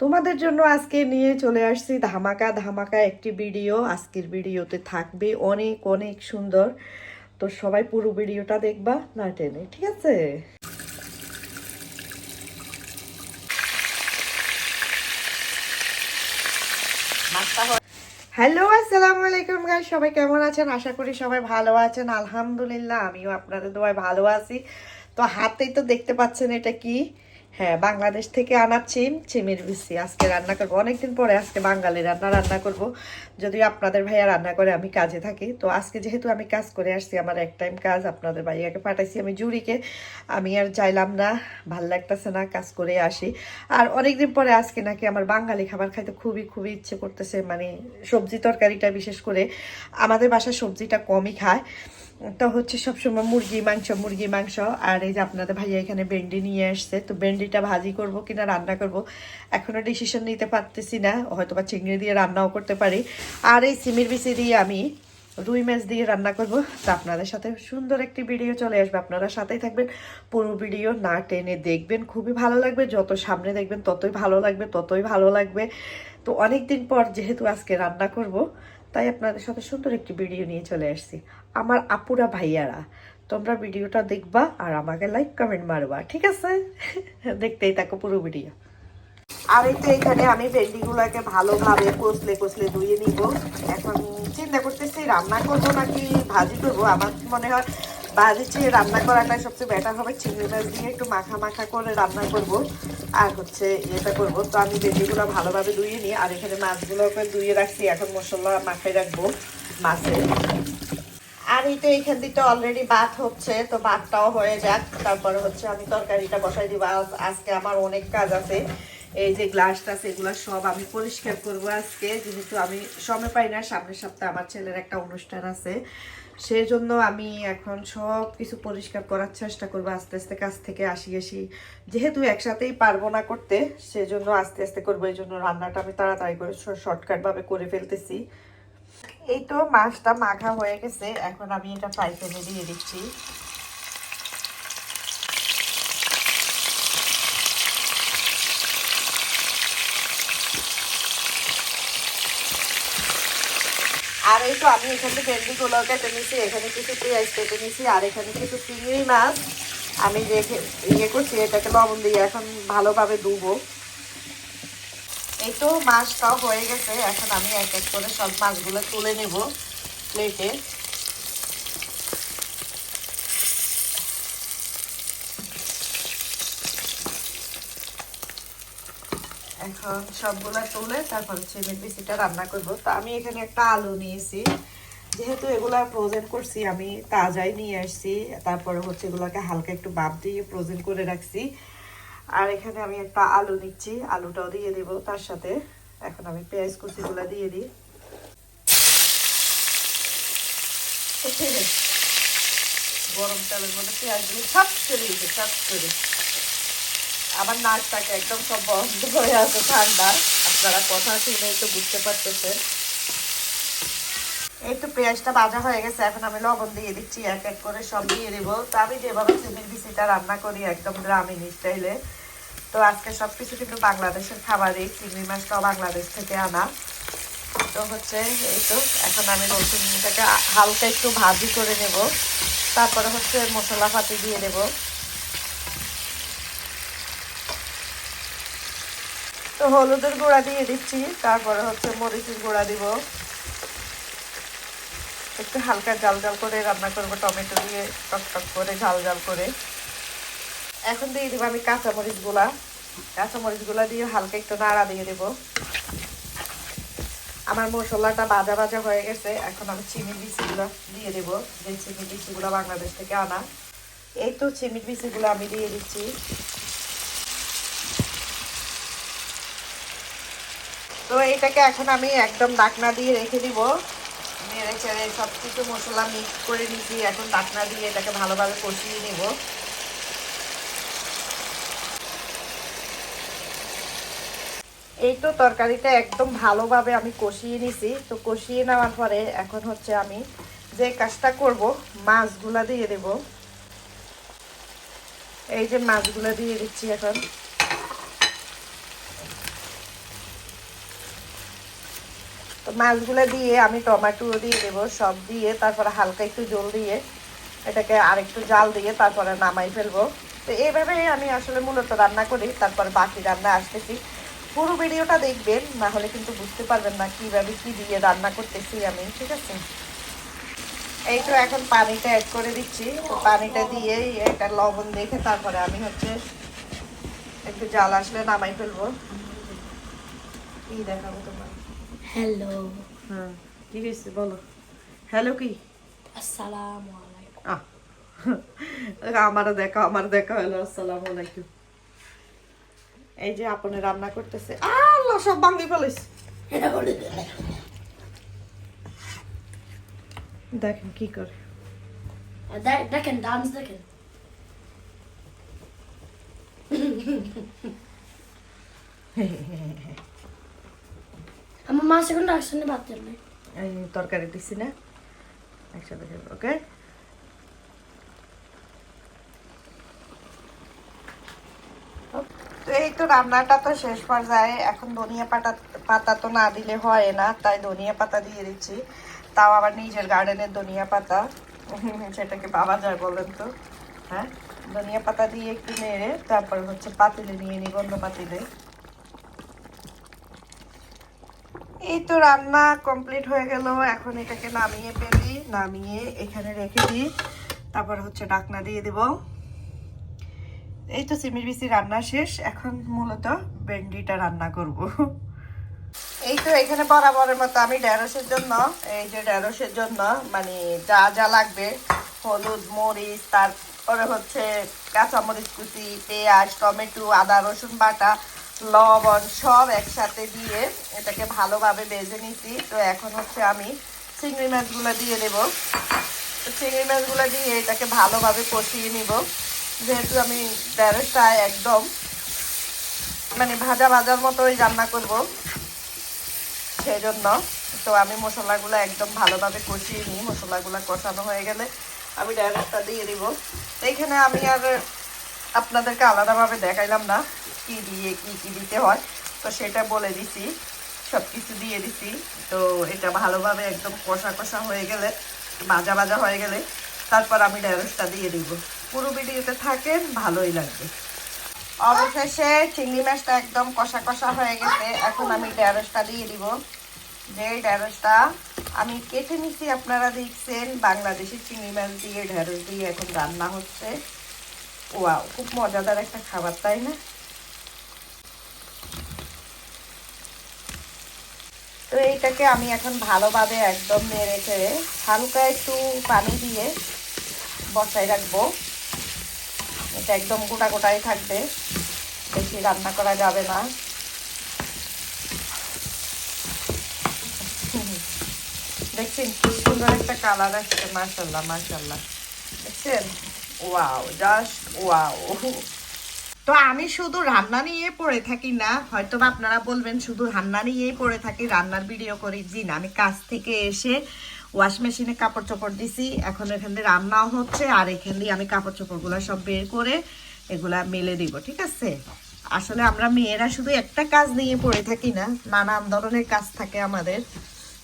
তোমাদের জন্য আজকে নিয়ে চলে আসছি ধামাকা ধামাকা একটি ভিডিও। আজকের ভিডিওতে থাকবে অনেক অনেক সুন্দর। তো সবাই পুরো ভিডিওটা দেখবা, না টেনে, ঠিক আছে? হ্যালো, আসসালামু আলাইকুম গাই সবাই কেমন আছেন? আশা করি সবাই ভালো আছেন। আলহামদুলিল্লাহ, আমিও আপনাদের দোয়ায় ভালো আছি। তো হাতেই তো দেখতে পাচ্ছেন এটা কি? হ্যাঁ বাংলাদেশ থেকে আনা চিম, চিমের বিসি আজকে রান্না করব। অনেকদিন পরে আজকে বাঙালি রান্না রান্না করব। যদিও আপনাদের ভাইয়া রান্না করে, আমি কাজে থাকি। তো আজকে যেহেতু আমি কাজ করে আসছি, আমার এক টাইম কাজ, আপনাদের ভাইয়াকে পাঠাইছি আমি জুরিকে। আমি আর চাইলাম না, ভালো লাগতেছে না, কাজ করে আসি। আর অনেকদিন পরে আজকে নাকি আমার বাঙালি খাবার খাইতে খুবই খুবই ইচ্ছে করতেছে মানে সবজি তরকারিটা বিশেষ করে। আমাদের বাসায় সবজিটা কমই খায়। তো হচ্ছে সবসময় মুরগি, মাংস মুরগি, মাংস। আর এই যে আপনাদের ভাইয়া এখানে ভেন্ডি নিয়ে আসছে, তো ভেন্ডিটা ভাজি করব, কিনা রান্না করব। এখনও ডিসিশন নিতে পারতেছি না হয়তো বা চিংড়ি দিয়ে রান্নাও করতে পারি। আর এই সিমির বিচি দিয়ে আমি রুই মাছ দিয়ে রান্না করব। তো আপনাদের সাথে সুন্দর একটি ভিডিও চলে আসবে। আপনারা সাথেই থাকবেন। পুরো ভিডিও না টেনে দেখবেন। খুবই ভালো লাগবে। যত সামনে দেখবেন, ততই ভালো লাগবে, ততই ভালো লাগবে। তো অনেক দিন পর যেহেতু আজকে রান্না করব তাই আপনাদের সাথে সুন্দর একটি ভিডিও নিয়ে চলে আসছি। আমার আপুরা ভাইয়ারা, তোমরা ভিডিওটা দেখবা আর আমাকে লাইক কমেন্ট মারবা, ঠিক আছে? দেখতেই থাকো পুরো ভিডিও আর এই তো এখানে আমি ভেন্ডিগুলোকে ভালোভাবে কষলে কষলে ধুয়ে নিব। এখন চিন্তা করতেছি রান্না করব নাকি ভাজি করব? আমার মনে হয় ভাজি চেয়ে রান্না করাটাই সবচেয়ে বেটার হবে। চিংড়ি মাছ দিয়ে একটু মাখা মাখা করে রান্না করব। আর হচ্ছে এটা করব। তো আমি ভেন্ডিগুলো ভালোভাবে ধুয়ে নিই আর এখানে মাছগুলোকে ধুয়ে রাখছি। এখন মশলা মাখাই রাখব মাছে। আর এই তো এইখান থেকে অলরেডি ভাত হচ্ছে, তো ভাতটাও হয়ে যাক। তারপরে হচ্ছে আমি তরকারিটা বসাই দিব। আজ- আজকে আমার অনেক কাজ আছে। এই যে গ্লাসটা সেগুলো সব আমি পরিষ্কার করব আজকে। যেহেতু আমি সময় পাই না, সামনের সপ্তাহে আমার ছেলের একটা অনুষ্ঠান আছে। সেই জন্য আমি এখন সব কিছু পরিষ্কার করার চেষ্টা করব, আস্তে আস্তে কাজ থেকে আসি আসি। যেহেতু একসাথেই পারব না করতে, সেজন্য আস্তে আস্তে করব। এই জন্য রান্নাটা আমি তাড়াতাড়ি করে শর্টকাটভাবে করে ফেলতেছি। এই তো মাছটা মাখা হয়ে গেছে, এখন আমি এটা ফ্রাই প্যানে দিয়ে দিচ্ছি। আর এই তো আমি এখানে ভেন্ডিগুলো কেটে নিছি, এখানে কিছু পেঁয়াজ কেটে নিছি, আর এখানে কিছু চিংড়ি মাছ। আমি রেখে ইয়ে করছি, এটাকে লবণ দিয়ে এখন ভালোভাবে ধুবো। এই তো মাছটাও হয়ে গেছে, এখন আমি এক এক করে সব মাছগুলো তুলে নেব প্লেটে এখন সবগুলা তুলে তারপর চিমের বিচিটা রান্না করব। তো আমি এখানে একটা আলু নিয়েছি। যেহেতু এগুলা ফ্রোজেন করছি, আমি তাজাই নিয়ে আসছি। তারপরে হচ্ছে এগুলাকে হালকা একটু বাপ দিয়ে ফ্রোজেন করে রাখছি। আর এখানে আমি একটা আলু নিচ্ছি, আলুটাও দিয়ে দেব তার সাথে। এখন আমি পেঁয়াজ কুচিগুলো দিয়ে দিই। গরম তেলের মধ্যে পেঁয়াজগুলো সব করে সব করে আমার নাকটাকে একদম সব বন্ধ হয়ে আছে ঠান্ডা। আপনারা কথা শুনেই তো বুঝতে পারতেছেন। তো পেঁয়াজটা ভাজা হয়ে গেছে, এখন আমি লবণ দিয়ে দিচ্ছি, এক এক করে সব দিয়ে দেবো। তো আমি যেভাবে চিমির বিচিটা রান্না করি, একদম গ্রামীণ স্টাইলে। তো আজকে সব কিছু কিন্তু বাংলাদেশের খাবারই চিংড়ি মাছটাও বাংলাদেশ থেকে আনা। তো হচ্ছে এই তো, এখন আমি রসুনটাকে হালকা একটু ভাজি করে নেব। তারপরে হচ্ছে মশলা পাতি দিয়ে দেবো। হলুদের গুঁড়া দিয়ে দিচ্ছি, তারপরে হচ্ছে মরিচের গুঁড়া দিব। একটু হালকা জাল জাল করে রান্না করব, টমেটো দিয়ে টক টক করে, ঝাল ঝাল করে। এখন দিয়ে দিব আমি কাঁচামরিচগুলা কাঁচামরিচগুলা দিয়ে হালকা একটু নাড়া দিয়ে দেব। আমার মশলাটা বাজা ভাজা হয়ে গেছে, এখন আমি চিনির বিচিগুলো দিয়ে দেবো, যে চিনির বিচিগুলো বাংলাদেশ থেকে আনা। এই তো চিনির বিচিগুলো আমি দিয়ে দিচ্ছি। তো এটাকে এখন আমি একদম ডাকনা দিয়ে রেখে দিব। নেড়ে চেড়ে সব কিছু মশলা মিক্স করে নিচ্ছি এখন ডাকনা দিয়ে এটাকে ভালোভাবে কষিয়ে নিব। এই তো তরকারিটা একদম ভালোভাবে আমি কষিয়ে নিছি। তো কষিয়ে নেওয়ার পরে এখন হচ্ছে আমি যে কাজটা করব, মাছগুলা দিয়ে দেব। এই যে মাছগুলো দিয়ে দিচ্ছি এখন। তো মাছগুলো দিয়ে আমি টমেটো দিয়ে দেবো, সব দিয়ে তারপরে হালকা একটু জল দিয়ে এটাকে আরেকটু জাল দিয়ে তারপরে নামাই ফেলব। তো এইভাবেই আমি আসলে মূলত রান্না করি, তারপর বাকি রান্না আসতেছি। পুরো ভিডিওটা দেখবেন, না হলে কিন্তু বুঝতে পারবেন না কীভাবে কি দিয়ে রান্না করতেছি আমি, ঠিক আছে? এই তো এখন পানিটা অ্যাড করে দিচ্ছি। তো পানিটা দিয়ে একটা লবণ দেখে তারপরে আমি হচ্ছে একটু জাল আসলে নামাই ফেলব। কি দেখাবো তোমার। হ্যালো হ্যাঁ কি হয়েছে বলো? হ্যালো কি? আসসালামু আলাইকুম। আহ, আমারও দেখা আমার দেখা হলো আসসালামু আলাইকুম। এই যে আপনি রান্না করতেছে আল্লাহ সব ভাঙ্গি ফেলিস দেখেন কি করে। দেখেন ডান্স দেখেন। আমার মা সেখানে একসঙ্গে ভাত এই তরকারি দিছি না একসাথে ওকে তো এই তো রান্নাটা তো শেষ পর্যায়ে। এখন ধনিয়া পাতা পাতা তো না দিলে হয় না তাই ধনিয়া পাতা দিয়ে দিচ্ছি। তাও আবার নিজের গার্ডেনের ধনিয়া পাতা। সেটাকে পাওয়া যায় বলেন তো হ্যাঁ? ধনিয়া পাতা দিয়ে একটু নেড়ে তারপর হচ্ছে পাতিলে নিয়ে নিই বন্ধ পাতিলে। এই তো রান্না কমপ্লিট হয়ে গেল। এখন এটাকে নামিয়ে ফেলি, নামিয়ে এখানে রেখে দিই। তারপর হচ্ছে ডাকনা দিয়ে দেব। এই তো সিমির বিসি রান্না শেষ। এখন মূলত ভেন্ডিটা রান্না করব। এই তো এখানে বরাবরের মতো আমি ঢেঁড়সের জন্য, এই যে ঢেঁড়সের জন্য মানে যা যা লাগবে, হলুদ, মরিচ, তারপরে হচ্ছে কাঁচামরিচ কুচি, পেঁয়াজ, টমেটো, আদা, রসুন বাটা লবণ সব একসাথে দিয়ে এটাকে ভালোভাবে বেজে নিছি। তো এখন হচ্ছে আমি চিংড়ি মাছগুলো দিয়ে দেবো। চিংড়ি মাছগুলো দিয়ে এটাকে ভালোভাবে কষিয়ে নিব। যেহেতু আমি ঢেঁড়সটা একদম মানে ভাজা ভাজার মতোই রান্না করব সেই জন্য তো আমি মশলাগুলো একদম ভালোভাবে কষিয়ে নিই। মশলাগুলো কষানো হয়ে গেলে আমি ঢেঁড়সটা দিয়ে দিব। এইখানে আমি আর আপনাদেরকে আলাদাভাবে দেখাইলাম না, কি দিয়ে, কি কি দিতে হয়। তো সেটা বলে দিছি সব কিছু দিয়ে দিছি। তো এটা ভালোভাবে একদম কষা কষা হয়ে গেলে, ভাজা ভাজা হয়ে গেলে, তারপর আমি ঢেঁড়সটা দিয়ে দিব। পুরো ভিডিওতে থাকেন, ভালোই লাগবে। অবশেষে চিংড়ি মাছটা একদম কষা কষা হয়ে গেছে। এখন আমি ঢেঁড়সটা দিয়ে দিব। যে ঢেঁড়সটা আমি কেটে নিছি, আপনারা দেখছেন বাংলাদেশের চিংড়ি মাছ দিয়ে ঢেঁড়স দিয়ে এখন রান্না হচ্ছে। ওয়াও, খুব মজাদার একটা খাবার, তাই না? তো এইটাকে আমি এখন ভালোভাবে একদম নেড়ে চেড়ে হালকা একটু পানি দিয়ে বসাই রাখব। এটা একদম গোটা গোটাই থাকবে, বেশি রান্না করা যাবে না। দেখছেন কি সুন্দর একটা কালার আসছে, মাশাল্লাহ মাশাল্লাহ। দেখছেন? ওয়াও জাস্ট ওয়াও তো আমি শুধু রান্না নিয়ে পড়ে থাকি না হয়তো আপনারা বলবেন শুধু রান্না নিয়েই পড়ে থাকি, রান্নার ভিডিও করি। জি না, আমি কাজ থেকে এসে ওয়াশ মেশিনে কাপড় চোপড় দিছি, এখন এখান দিয়ে রান্নাও হচ্ছে, আর এখান দিয়ে আমি কাপড় চোপড়গুলো সব বের করে এগুলা মেলে দিব, ঠিক আছে? আসলে আমরা মেয়েরা শুধু একটা কাজ নিয়ে পড়ে থাকি না নানান ধরনের কাজ থাকে আমাদের।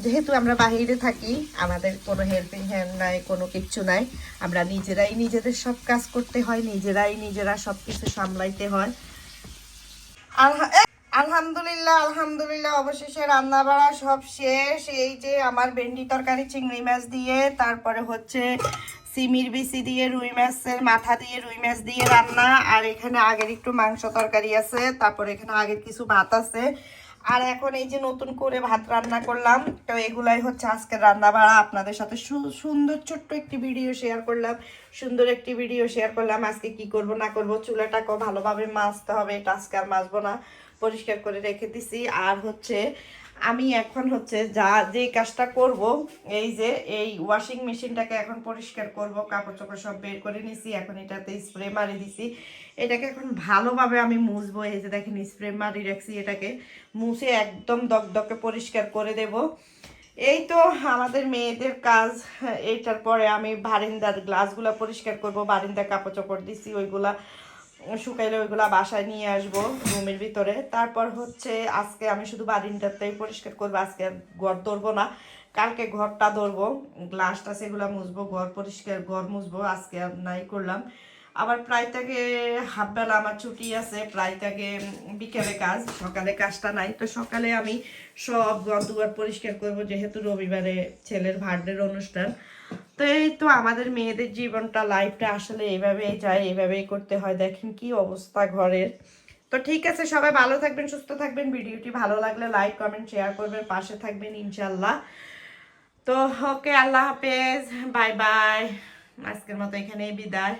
যেহেতু আমরা বাহিরে থাকি, আমাদের কোনো হেল্পিং হ্যান্ড নাই, কোনো কিচ্ছু নাই, আমরা নিজেরাই নিজেদের সব কাজ করতে হয়, নিজেরাই নিজেরা সব কিছু সামলাইতে হয়। আলহা- আলহামদুলিল্লাহ আলহামদুলিল্লাহ, অবশেষে রান্না বাড়া সব শেষ। এই যে আমার ভেন্ডি তরকারি চিংড়ি মাছ দিয়ে, তারপরে হচ্ছে সিমির বিচি দিয়ে, রুই মাছের মাথা দিয়ে, রুই মাছ দিয়ে রান্না। আর এখানে আগের একটু মাংস তরকারি আছে, তারপরে এখানে আগের কিছু ভাত আছে। আর এখন এই যে নতুন করে ভাত রান্না করলাম, তো এগুলাই হচ্ছে আজকে রান্না বাড়া। আপনাদের সাথে সুন্দর ছোট্ট একটি ভিডিও শেয়ার করলাম। সুন্দর একটি ভিডিও শেয়ার করলাম আজকে কি করব, না করব, চুলাটাকেও ভালোভাবে মাজতে হবে। এটা আজকে আর মাজবো না। পরিষ্কার করে রেখে দিছি। আর হচ্ছে আমি এখন হচ্ছে যা যে কাজটা করব, এই যে, এই ওয়াশিং মেশিনটাকে এখন পরিষ্কার করব কাপড় চোপড় সব বের করে নিছি, এখন এটাতে স্প্রে মারি দিছি। এটাকে এখন ভালোভাবে আমি মুছবো, এই যে দেখেন স্প্রে মারি রাখছি এটাকে। মুছে একদম দকদকে পরিষ্কার করে দেব। এই তো আমাদের মেয়েদের কাজ, এইটার পরে আমি বারিন্দার গ্লাসগুলো পরিষ্কার করব বারিন্দার কাপড় চোপড় দিছি, ওইগুলা শুকাইলে ওইগুলা বাসায় নিয়ে আসব রুমের ভিতরে। তারপর হচ্ছে আজকে আমি শুধু বারিন্দাতেই পরিষ্কার করব, আজকে ঘর ধরবো না। কালকে ঘরটা ধরবো, গ্লাসটা সেগুলো মুছবো, ঘর পরিষ্কার ঘর মুছবো, আজকে নাই করলাম। আবার প্রায় থেকে হাফবেলা আমার ছুটি আছে, প্রায় থেকে বিকেলে কাজ, সকালে কাজটা নাই। তো সকালে আমি সব ঘর দুয়ার পরিষ্কার করব, যেহেতু রবিবারে ছেলের বার্থডের অনুষ্ঠান। তো এই তো আমাদের মেয়েদের জীবনটা লাইফটা আসলে এইভাবেই যায় এইভাবেই করতে হয়। দেখেন কি অবস্থা ঘরের। তো ঠিক আছে, সবাই ভালো থাকবেন, সুস্থ থাকবেন। ভিডিওটি ভালো লাগলে লাইক কমেন্ট শেয়ার করবেন। পাশে থাকবেন ইনশাল্লাহ তো ওকে আল্লাহ হাফেজ। বাই বাই আজকের মতো এখানেই বিদায়।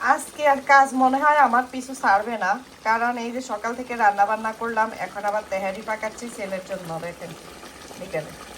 আজকে আর কাজ মনে হয় আমার পিছু ছাড়বে না। কারণ এই যে সকাল থেকে রান্না বান্না করলাম, এখন আবার তেহারি পাকাচ্ছি ছেলের জন্য, দেখেন। বিকেলে।